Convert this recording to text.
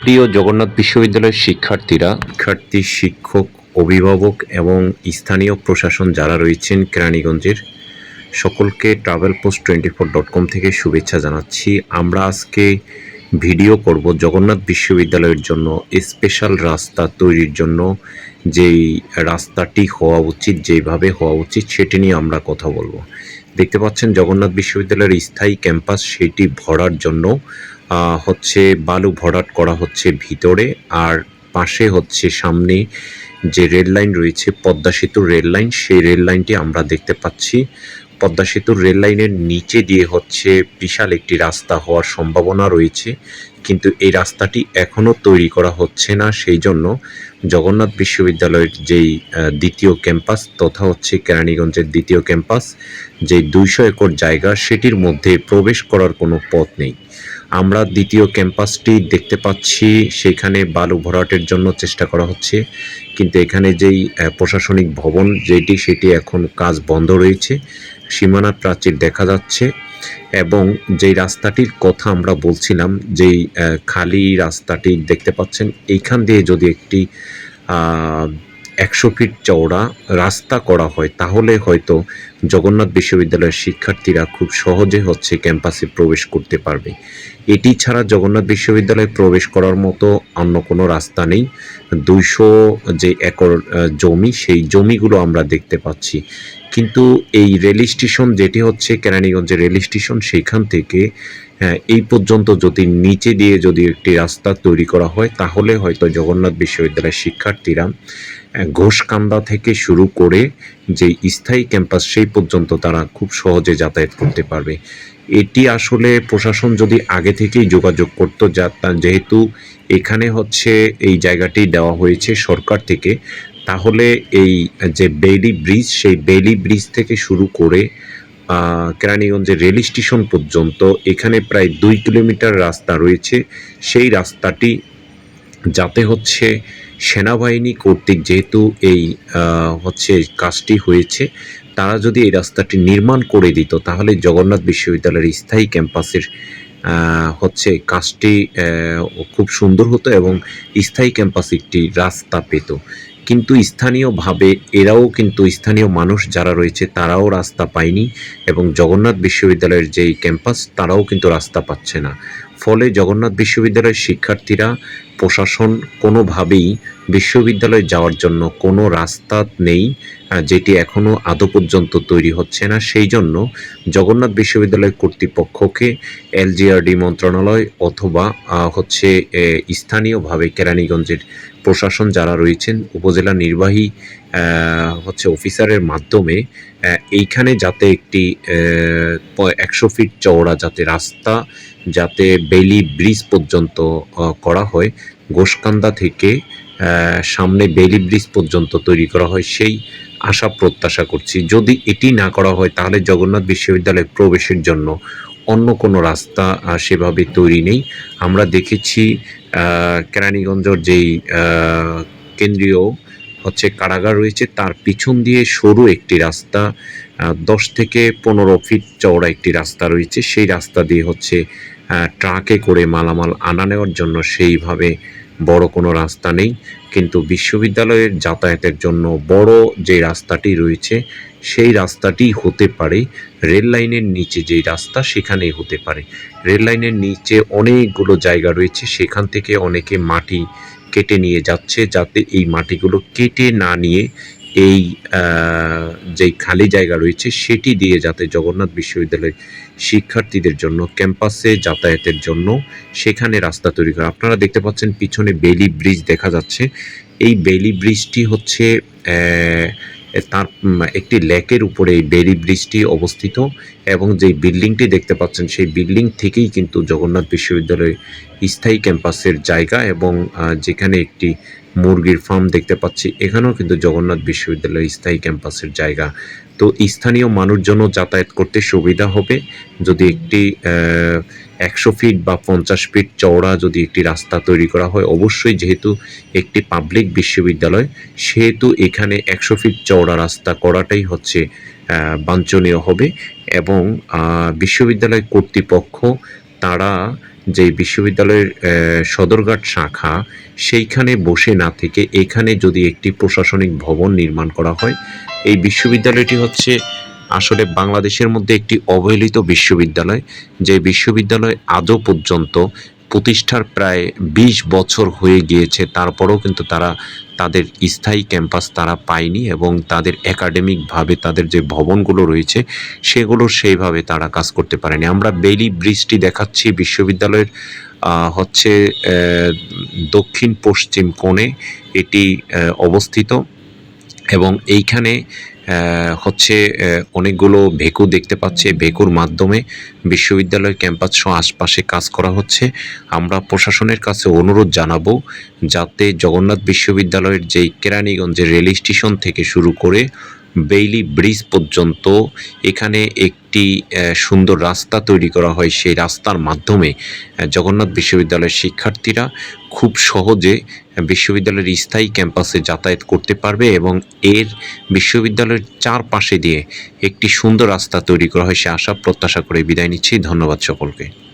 প্রিয় জগন্নাথ বিশ্ববিদ্যালয়ের শিক্ষার্থীরা, শিক্ষার্থী, শিক্ষক, অভিভাবক এবং স্থানীয় প্রশাসন যারা রয়েছেন কেরানীগঞ্জের, সকলকে travel post twenty four dot com থেকে শুভেচ্ছা জানাচ্ছি। আমরা আজকে ভিডিও করব জগন্নাথ বিশ্ববিদ্যালয়ের জন্য স্পেশাল রাস্তা তৈরির জন্য, যেই রাস্তাটি হওয়া উচিত যেভাবে হওয়া উচিত সেটি নিয়ে আমরা কথা বলব। দেখতে পাচ্ছেন জগন্নাথ বিশ্ববিদ্যালয়ের স্থায়ী ক্যাম্পাস সেটি ভরার জন্য হচ্ছে বালু ভরাট করা হচ্ছে ভিতরে আর পাশে হচ্ছে সামনে যে রেল লাইন রয়েছে, পদ্মা সেতুর রেল লাইন, সেই রেল লাইনটি আমরা দেখতে পাচ্ছি। পদ্মা সেতুর রেল লাইনের নিচে দিয়ে হচ্ছে বিশাল একটি রাস্তা হওয়ার সম্ভাবনা রয়েছে। কিন্তু এই রাস্তাটি এখনও তৈরি করা হচ্ছে না, সেই জন্য জগন্নাথ বিশ্ববিদ্যালয়ের যেই দ্বিতীয় ক্যাম্পাস তথা হচ্ছে কেরানীগঞ্জের দ্বিতীয় ক্যাম্পাস, যে দুইশো একর জায়গা, সেটির মধ্যে প্রবেশ করার কোনো পথ নেই। আমরা দ্বিতীয় ক্যাম্পাসটি দেখতে পাচ্ছি, সেখানে বালু ভরাটের জন্য চেষ্টা করা হচ্ছে। কিন্তু এখানে যেই প্রশাসনিক ভবন যেটি, সেটি এখন কাজ বন্ধ রয়েছে। সীমানা প্রাচীর দেখা যাচ্ছে এবং যেই রাস্তাটির কথা আমরা বলছিলাম, যেই খালি রাস্তাটি দেখতে পাচ্ছেন, এইখান দিয়ে যদি একটি একশো ফিট চওড়া রাস্তা করা হয় তাহলে হয়তো জগন্নাথ বিশ্ববিদ্যালয়ের শিক্ষার্থীরা খুব সহজে হচ্ছে ক্যাম্পাসে প্রবেশ করতে পারবে। এটি ছাড়া জগন্নাথ বিশ্ববিদ্যালয়ে প্রবেশ করার মতো অন্য কোনো রাস্তা নেই। দুইশো যে একর জমি সেই জমিগুলো আমরা দেখতে পাচ্ছি। কিন্তু এই রেল স্টেশন যেটি হচ্ছে কেরানীগঞ্জের রেল স্টেশন সেইখান থেকে হ্যাঁ, এই পর্যন্ত যদি নিচে দিয়ে যদি একটি রাস্তা তৈরি করা হয় তাহলে হয়তো জগন্নাথ বিশ্ববিদ্যালয়ের শিক্ষার্থীরা ঘোষকান্দা থেকে শুরু করে যে স্থায়ী ক্যাম্পাস, সেই পর্যন্ত তারা খুব সহজে যাতায়াত করতে পারবে। এটি আসলে প্রশাসন যদি আগে থেকেই যোগাযোগ করতো, যা যেহেতু এখানে হচ্ছে এই জায়গাটি দেওয়া হয়েছে সরকার থেকে, তাহলে এই যে বেইলি ব্রিজ, সেই বেইলি ব্রিজ থেকে শুরু করে কেরানীগঞ্জের রেল স্টেশন পর্যন্ত এখানে প্রায় দুই কিলোমিটার রাস্তা রয়েছে। সেই রাস্তাটি যাতে হচ্ছে সেনাবাহিনী কর্তৃক যেহেতু এই হচ্ছে কাজটি হয়েছে, তারা যদি এই রাস্তাটি নির্মাণ করে দিত, তাহলে জগন্নাথ বিশ্ববিদ্যালয়ের স্থায়ী ক্যাম্পাসের হচ্ছে কাজটি খুব সুন্দর হতো এবং স্থায়ী ক্যাম্পাস একটি রাস্তা পেত। কিন্তু স্থানীয়ভাবে এরাও কিন্তু স্থানীয় মানুষ যারা রয়েছে, তারাও রাস্তা পায়নি এবং জগন্নাথ বিশ্ববিদ্যালয়ের যেই ক্যাম্পাস, তারাও কিন্তু রাস্তা পাচ্ছে না। ফলে জগন্নাথ বিশ্ববিদ্যালয়ের শিক্ষার্থীরা প্রশাসন কোনোভাবেই বিশ্ববিদ্যালয়ে যাওয়ার জন্য কোনো রাস্তা নেই যেটি এখনও আদৌ পর্যন্ত তৈরি হচ্ছে না। সেই জন্য জগন্নাথ বিশ্ববিদ্যালয় কর্তৃপক্ষকে এলজিআরডি মন্ত্রণালয় অথবা হচ্ছে স্থানীয়ভাবে কেরানীগঞ্জের প্রশাসন যারা রয়েছেন, উপজেলা নির্বাহী হচ্ছে অফিসারের মাধ্যমে এইখানে যাতে একটি একশো ফিট চওড়া যাতে রাস্তা, যাতে বেলি ব্রিজ পর্যন্ত করা হয় গোসকান্দা থেকে সামনে বেলি ব্রিজ পর্যন্ত তৈরি করা হয়, সেই আশা প্রত্যাশা করছি। যদি এটি না করা হয়, তাহলে জগন্নাথ বিশ্ববিদ্যালয়ে প্রবেশের জন্য অন্য কোনো রাস্তা সেভাবে তৈরি নেই। আমরা দেখেছি কেরানীগঞ্জের যেই কেন্দ্রীয় হচ্ছে কারাগার রয়েছে। তার পিছন দিয়ে সরু একটি রাস্তা দশ থেকে পনেরো ফিট চওড়া একটি রাস্তা রয়েছে। সেই রাস্তা দিয়ে হচ্ছে ট্রাকে করে মালামাল আনা নেওয়ার জন্য সেইভাবে বড় কোনো রাস্তা নেই। কিন্তু বিশ্ববিদ্যালয়ের যাতায়াতের জন্য বড় যে রাস্তাটি রয়েছে, সেই রাস্তাটি হতে পারে রেল লাইনের নিচে যেই রাস্তা, সেখানেই হতে পারে। রেল লাইনের নিচে অনেকগুলো জায়গা রয়েছে। সেখান থেকে অনেকে মাটি কেটে নিয়ে যাচ্ছে যাতে এই মাটিগুলো কেটে না নিয়ে এই যে খালি জায়গা রয়েছে সেটি দিয়ে যাতে জগন্নাথ বিশ্ববিদ্যালয়ের শিক্ষার্থীদের জন্য, ক্যাম্পাসে যাতায়াতের জন্য সেখানে রাস্তা তৈরি করা। আপনারা দেখতে পাচ্ছেন পিছনে বেলি ব্রিজ দেখা যাচ্ছে। এই বেলি ব্রিজটি হচ্ছে তার একটি লেকের উপরে এই বেলি ব্রিজটি অবস্থিত এবং যেই বিল্ডিংটি দেখতে পাচ্ছেন সেই বিল্ডিং থেকেই কিন্তু জগন্নাথ বিশ্ববিদ্যালয়ের স্থায়ী ক্যাম্পাসের জায়গা এবং যেখানে একটি মুরগির ফার্ম দেখতে পাচ্ছি, এখানেও কিন্তু জগন্নাথ বিশ্ববিদ্যালয়ের স্থায়ী ক্যাম্পাসের জায়গা। তো স্থানীয় মানুষজনও যাতায়াত করতে সুবিধা হবে। যদি একটি একশো ফিট বা পঞ্চাশ ফিট চওড়া যদি একটি রাস্তা তৈরি করা হয়, অবশ্যই যেহেতু একটি পাবলিক বিশ্ববিদ্যালয়, সেহেতু এখানে একশো ফিট চওড়া রাস্তা করাটাই হচ্ছে বাঞ্ছনীয় হবে এবং বিশ্ববিদ্যালয় কর্তৃপক্ষ তারা যে বিশ্ববিদ্যালয়ের সদরঘাট শাখা, সেইখানে বসে না থেকে এখানে যদি একটি প্রশাসনিক ভবন নির্মাণ করা হয়, এই বিশ্ববিদ্যালয়টি হচ্ছে আসলে বাংলাদেশের মধ্যে একটি অবহেলিত বিশ্ববিদ্যালয়, যে বিশ্ববিদ্যালয় আজও পর্যন্ত প্রতিষ্ঠার প্রায় বিশ বছর হয়ে গিয়েছে, তারপরেও কিন্তু তারা তাদের স্থায়ী ক্যাম্পাস তারা পায়নি এবং তাদের একাডেমিকভাবে তাদের যে ভবনগুলো রয়েছে, সেগুলো সেইভাবে তারা কাজ করতে পারেনি। আমরা বেলি ব্রিজটি দেখাচ্ছি, বিশ্ববিদ্যালয়ের হচ্ছে দক্ষিণ পশ্চিম কোণে এটি অবস্থিত এবং এইখানে হচ্ছে অনেকগুলো ভেকু দেখতে পাচ্ছি। ভেকুর মাধ্যমে বিশ্ববিদ্যালয় ক্যাম্পাস সহ আশপাশে কাজ করা হচ্ছে। আমরা প্রশাসনের কাছে অনুরোধ জানাব যাতে জগন্নাথ বিশ্ববিদ্যালয়ের যেই কেরানীগঞ্জের রেল স্টেশন থেকে শুরু করে বেইলি ব্রিজ পর্যন্ত এখানে একটি সুন্দর রাস্তা তৈরি করা হয়। সেই রাস্তার মাধ্যমে জগন্নাথ বিশ্ববিদ্যালয়ের শিক্ষার্থীরা খুব সহজে বিশ্ববিদ্যালয়ের স্থায়ী ক্যাম্পাসে যাতায়াত করতে পারবে এবং এর বিশ্ববিদ্যালয়ের চারপাশে দিয়ে একটি সুন্দর রাস্তা তৈরি করা হয়। সে আশা, প্রত্যাশা করে বিদায় নিচ্ছি। ধন্যবাদ সকলকে।